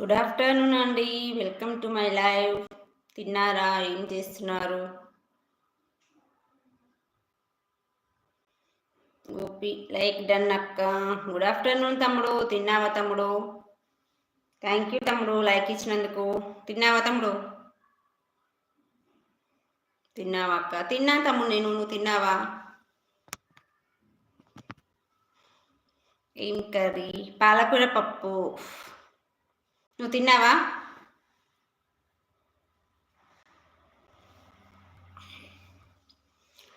Good afternoon అండి welcome to my live తిన్నారా? ఏం చేస్తున్నారు? గోపి లైక్ డన్ అక్క. గుడ్ ఆఫ్టర్నూన్ తమ్ముడు. తిన్నావా తమ్ముడు? థ్యాంక్ యూ తమ్ముడు. లైక్ ఇచ్చినందుకు. తిన్నావా తమ్ముడు? తిన్నావా అక్క? తిన్నా తమ్ముడు నేను. నువ్వు తిన్నావా? ఏం కర్రీ? పాలకూర పప్పు. నువ్వు తిన్నావా?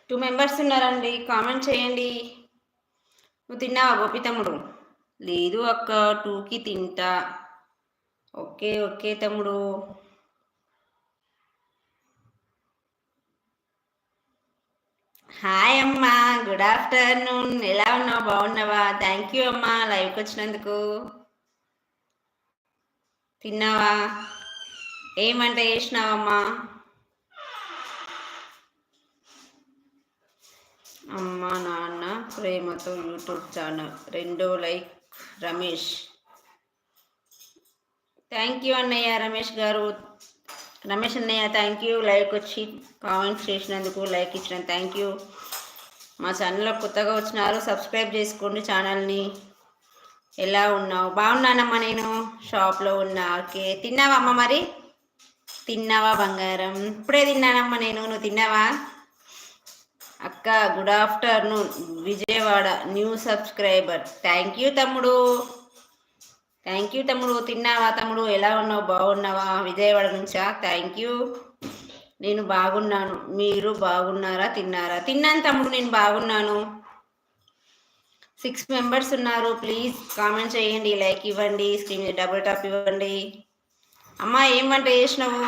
టూ మెంబర్స్ ఉన్నారండి. కామెంట్ చేయండి. నువ్వు తిన్నావా గోపి తమ్ముడు? లేదు అక్క టూకి తింటా. ఓకే ఓకే తమ్ముడు. హాయ్ అమ్మా గుడ్ ఆఫ్టర్నూన్ ఎలా ఉన్నావు? బాగున్నావా? థ్యాంక్ యూ అమ్మా లైవ్కి వచ్చినందుకు. తిన్నావా? ఏమంట చేసినావమ్మా? అమ్మ నాన్న ప్రేమతో యూట్యూబ్ ఛానల్. రెండో లైక్ రమేష్. థ్యాంక్ యూ అన్నయ్య రమేష్ గారు. రమేష్ అన్నయ్య థ్యాంక్ యూ లైక్ వచ్చి కామెంట్స్ చేసినందుకు లైక్ ఇచ్చిన. థ్యాంక్ యూ మా ఛానల్లో కొత్తగా వచ్చినారు సబ్స్క్రైబ్ చేసుకోండి ఛానల్ని ఎలా ఉన్నావు? బాగున్నానమ్మా నేను. షాప్లో ఉన్నా. ఓకే. తిన్నావా అమ్మ మరి? తిన్నావా బంగారం? ఇప్పుడే తిన్నానమ్మా నేను. నువ్వు తిన్నావా? అక్క good afternoon Vijayawada new subscriber thank you తమ్ముడు. థ్యాంక్ యూ తమ్ముడు. తిన్నావా తమ్ముడు? ఎలా ఉన్నావు? బాగున్నావా? విజయవాడ నుంచా? థ్యాంక్ యూ నేను బాగున్నాను. మీరు బాగున్నారా? తిన్నారా? తిన్నాను తమ్ముడు. నేను బాగున్నాను. సిక్స్ మెంబర్స్ ఉన్నారు. ప్లీజ్ కామెంట్ చేయండి. లైక్ ఇవ్వండి. స్క్రీన్ డబుల్ టాప్ ఇవ్వండి. అమ్మ ఏం వంట చేసినావు?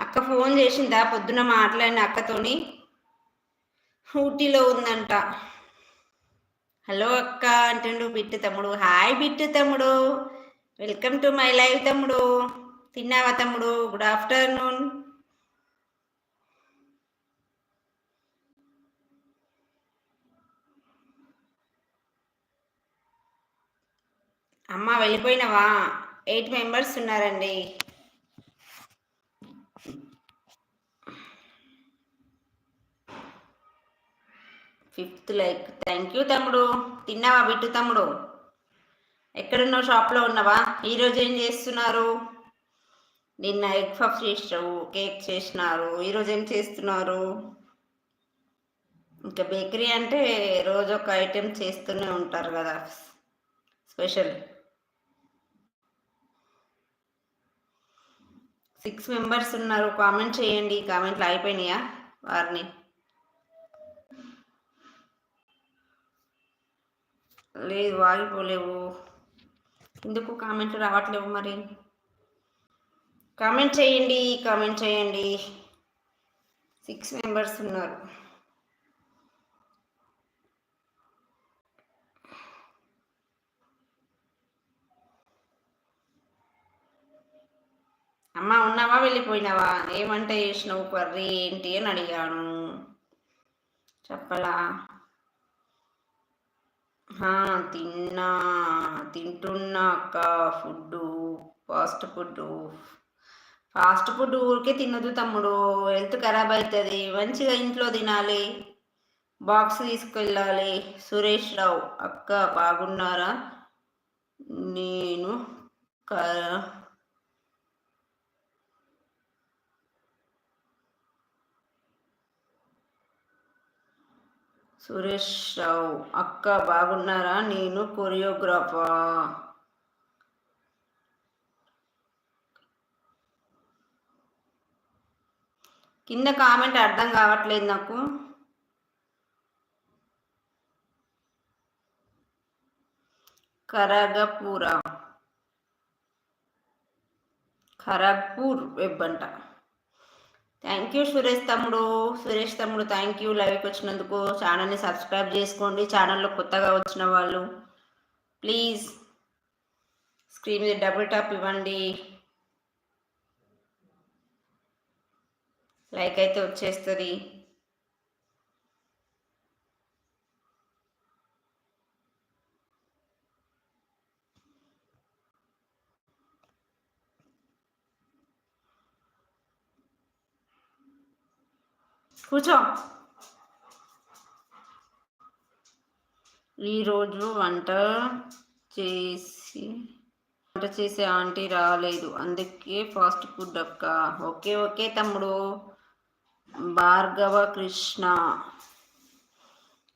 అక్క ఫోన్ చేసిందా? పొద్దున మాట్లాడిన అక్కతోని. ఊటీలో ఉందంట. హలో అక్క అంటుండు బిట్టు తమ్ముడు. హాయ్ బిట్టు తమ్ముడు. వెల్కమ్ టు మై లైవ్ తమ్ముడు. తిన్నావా తమ్ముడు? Good afternoon. అమ్మ వెళ్ళిపోయినవా? ఎయిట్ మెంబర్స్ ఉన్నారండి. Fifth like. థ్యాంక్ యూ తమ్ముడు. తిన్నావా బిట్టు తమ్ముడు? ఎక్కడున్నావు షాప్లో ఉన్నావా? ఈరోజు ఏం చేస్తున్నారు? నిన్న ఎగ్ పఫ్ చేసావు కేక్ చేసినారు. ఈరోజు ఏం చేస్తున్నారు? ఇంకా బేకరీ అంటే రోజు ఒక ఐటెం చేస్తూనే ఉంటారు కదా. స్పెషల్. సిక్స్ మెంబర్స్ ఉన్నారు. కామెంట్ చేయండి. కామెంట్లు అయిపోయినాయా? వారిని. లేదు ఆగిపోలేవు. ఎందుకు కామెంట్లు రావట్లేవు మరి? కామెంట్ చేయండి. కామెంట్ చేయండి. సిక్స్ మెంబర్స్ ఉన్నారు. అమ్మ ఉన్నావా వెళ్ళిపోయినావా? ఏమంటే చేసినావు కర్రీ ఏంటి అని అడిగాను. చెప్పలా. తిన్నా తింటున్నా అక్క food fast food fast food ఊరికే తినదు తమ్ముడు. హెల్త్ ఖరాబ్ అవుతుంది మంచిగా ఇంట్లో తినాలి. బాక్స్ తీసుకెళ్ళాలి. సురేష్ రావు అక్క బాగున్నారా? నేను సురేష్ రావు. అక్క బాగున్నారా? నేను కొరియోగ్రాఫా? కింద కామెంట్ అర్థం కావట్లేదు నాకు. కరగపూర. ఖరగ్పూర్ వెబ్ అంట థ్యాంక్ యూ సురేష్ తమ్ముడు. సురేష్ తమ్ముడు థ్యాంక్ యూ లైవ్కి వచ్చినందుకు. ఛానల్ని సబ్స్క్రైబ్ చేసుకోండి. ఛానల్లో కొత్తగా వచ్చిన వాళ్ళు ప్లీజ్ స్క్రీన్ మీద డబుల్ టాప్ ఇవ్వండి. లైక్ అయితే వచ్చేస్తుంది. కూర్చో. ఈరోజు వంట చేసి వంట చేసే ఆంటీ రాలేదు. అందుకే ఫాస్ట్ ఫుడ్ అక్క. ఓకే ఓకే తమ్ముడు. భార్గవ కృష్ణ.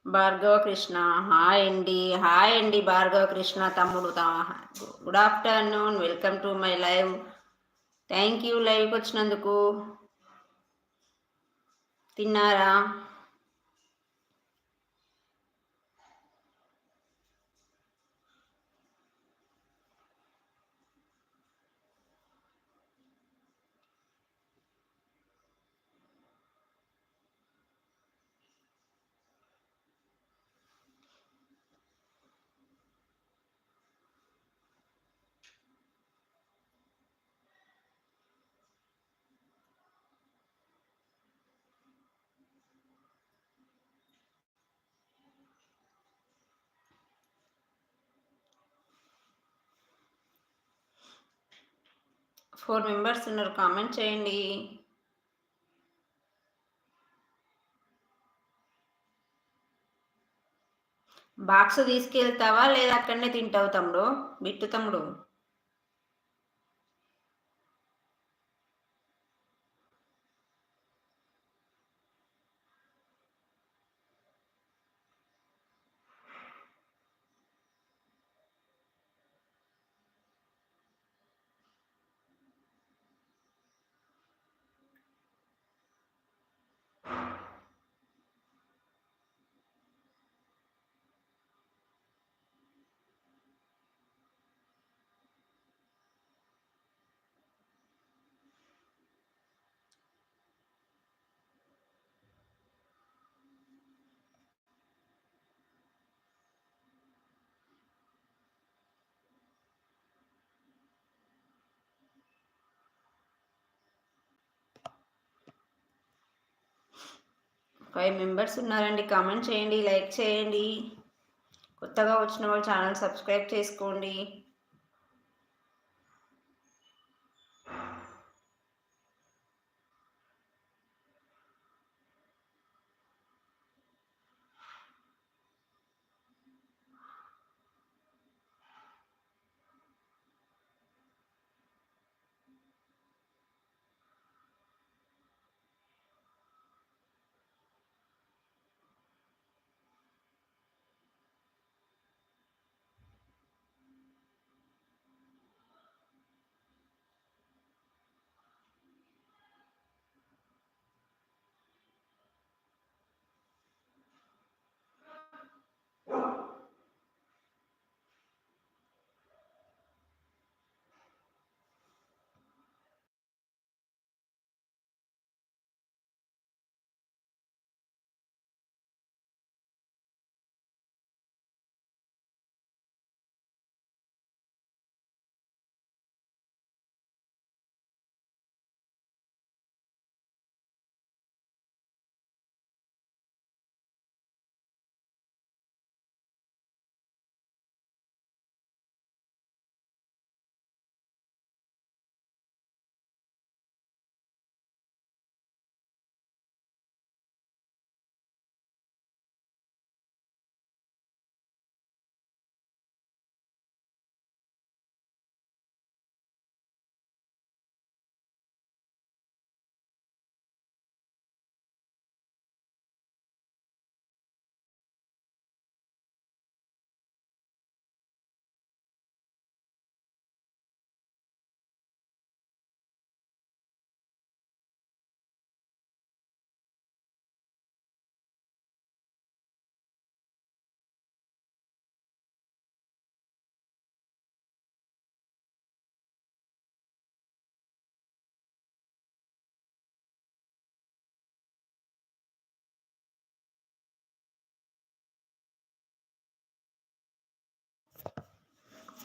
భార్గవ కృష్ణ. హాయ్ అండి. హాయ్ అండి భార్గవ కృష్ణ తమ్ముడు. Good afternoon. Welcome to my live. Thank you లైవ్కి వచ్చినందుకు. తిన్నారా ఫోర్ మెంబర్స్ ఉన్నారు. కామెంట్ చేయండి. బాక్స్ తీసుకెళ్తావా? లేదా అక్కడనే తింటావు తమ్ముడు? బిట్టు తమ్ముడు? ఫైవ్ మెంబర్స్ ఉన్నారండి. కామెంట్ చేయండి లైక్ చేయండి. కొత్తగా వచ్చిన వాళ్ళు ఛానల్ సబ్స్క్రైబ్ చేసుకోండి.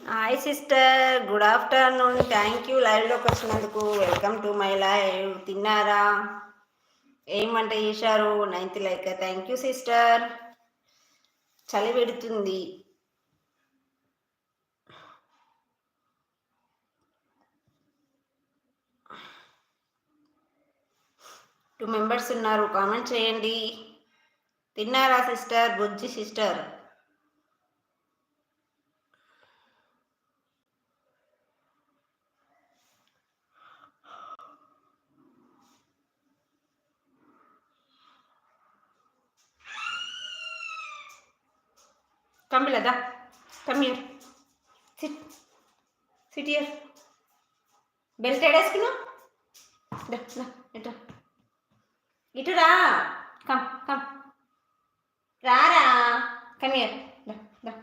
Hi sister good afternoon thank you లైవ్లోకి వచ్చినందుకు వెల్కమ్ టు మై లైవ్ తిన్నారా? ఏం వంట చేశారు? Ninth like. Thank you sister చలి పెడుతుంది. టూ మెంబర్స్ ఉన్నారు. కామెంట్ చేయండి. తిన్నారా sister Bujji sister Come, Lada. Come here. Sit. Sit here. Belt ఎడేసుకున్నా ఇటు ఇటు రా కమ్ కమ్ రారా కమ్ ఇయర్ దా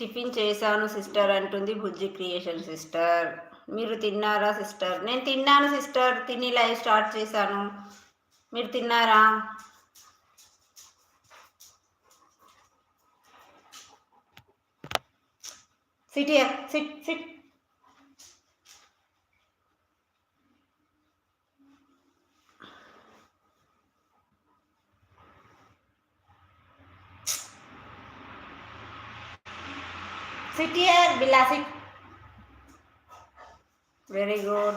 టిఫిన్ చేశాను సిస్టర్ అంటుంది బుజ్జి క్రియేషన్ సిస్టర్. మీరు తిన్నారా సిస్టర్? నేను తిన్నాను సిస్టర్. తిని లైవ్ స్టార్ట్ చేశాను. మీరు తిన్నారా? Sit sit sit. Sit here, Billa, sit. Very good.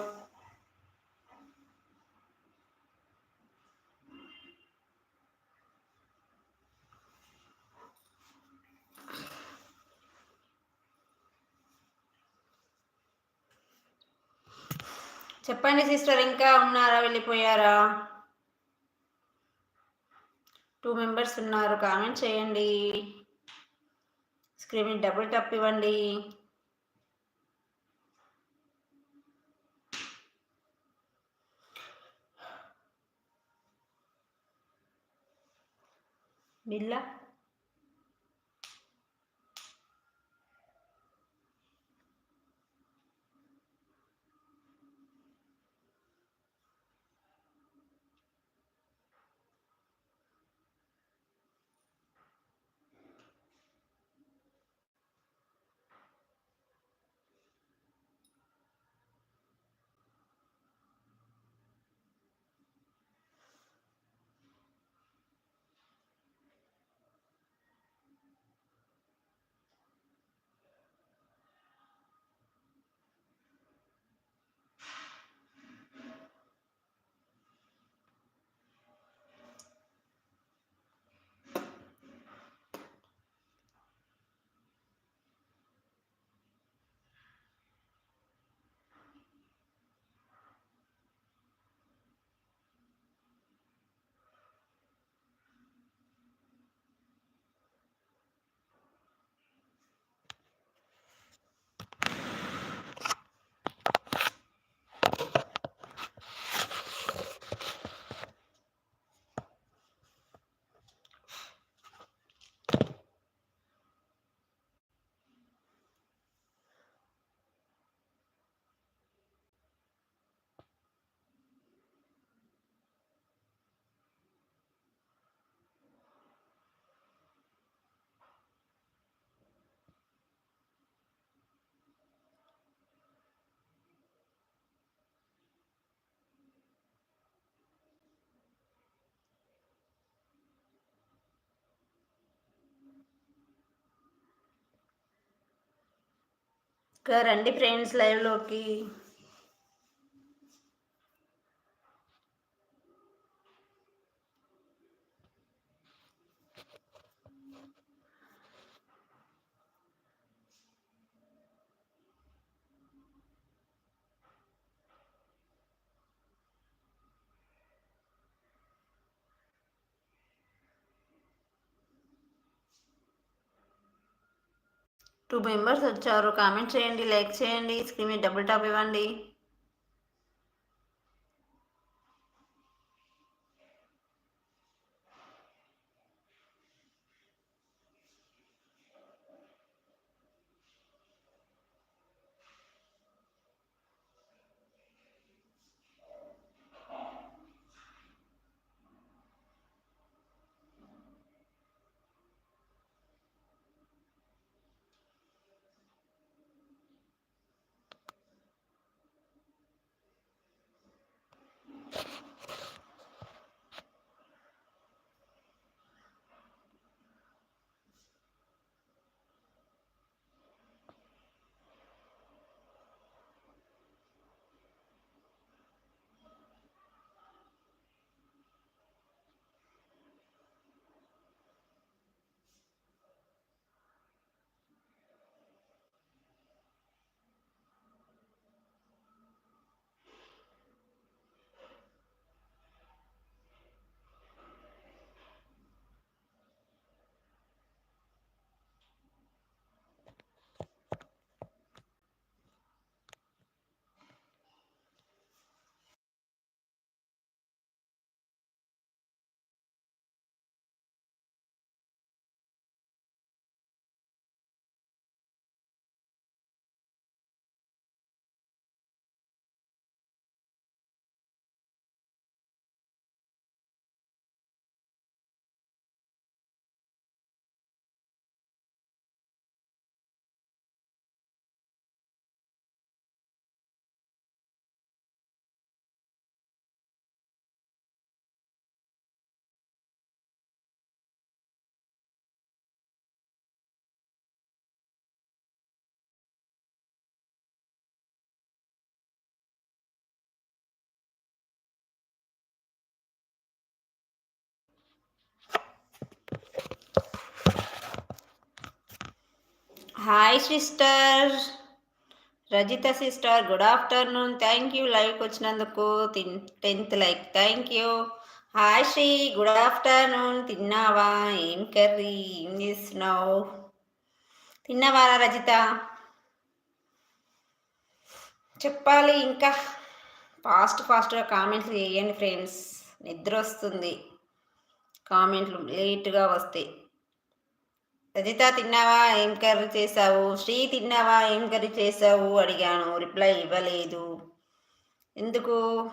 చెప్పండి సిస్టర్ ఇంకా ఉన్నారా వెళ్ళిపోయారా టూ మెంబర్స్ ఉన్నారు కామెంట్ చేయండి స్క్రీన్ డబుల్ టప్ ఇవ్వండి. బిల్లా రండి ఫ్రెండ్స్ లైవ్లోకి. టూ మెంబర్స్ వచ్చారు. కామెంట్ చేయండి లైక్ చేయండి స్క్రీన్ మీద డబుల్ టాప్ ఇవ్వండి. Hi sister Rajitha sister good afternoon thank you like వచ్చినందుకు tenth like thank you hi Sri good afternoon తిన్నావా? ఏం కర్రీ? ఏం చేస్తున్నావు? తిన్నావా రజిత? చెప్పాలి ఇంకా. ఫాస్ట్ ఫాస్ట్గా కామెంట్లు చేయండి ఫ్రెండ్స్ నిద్ర వస్తుంది. కామెంట్లు లేట్గా వస్తాయి. రజిత తిన్నావా? ఏం కర్రీ చేసావు శ్రీ తిన్నావా? ఏం కర్రీ చేసావు అడిగాను. రిప్లై ఇవ్వలేదు. ఎందుకు?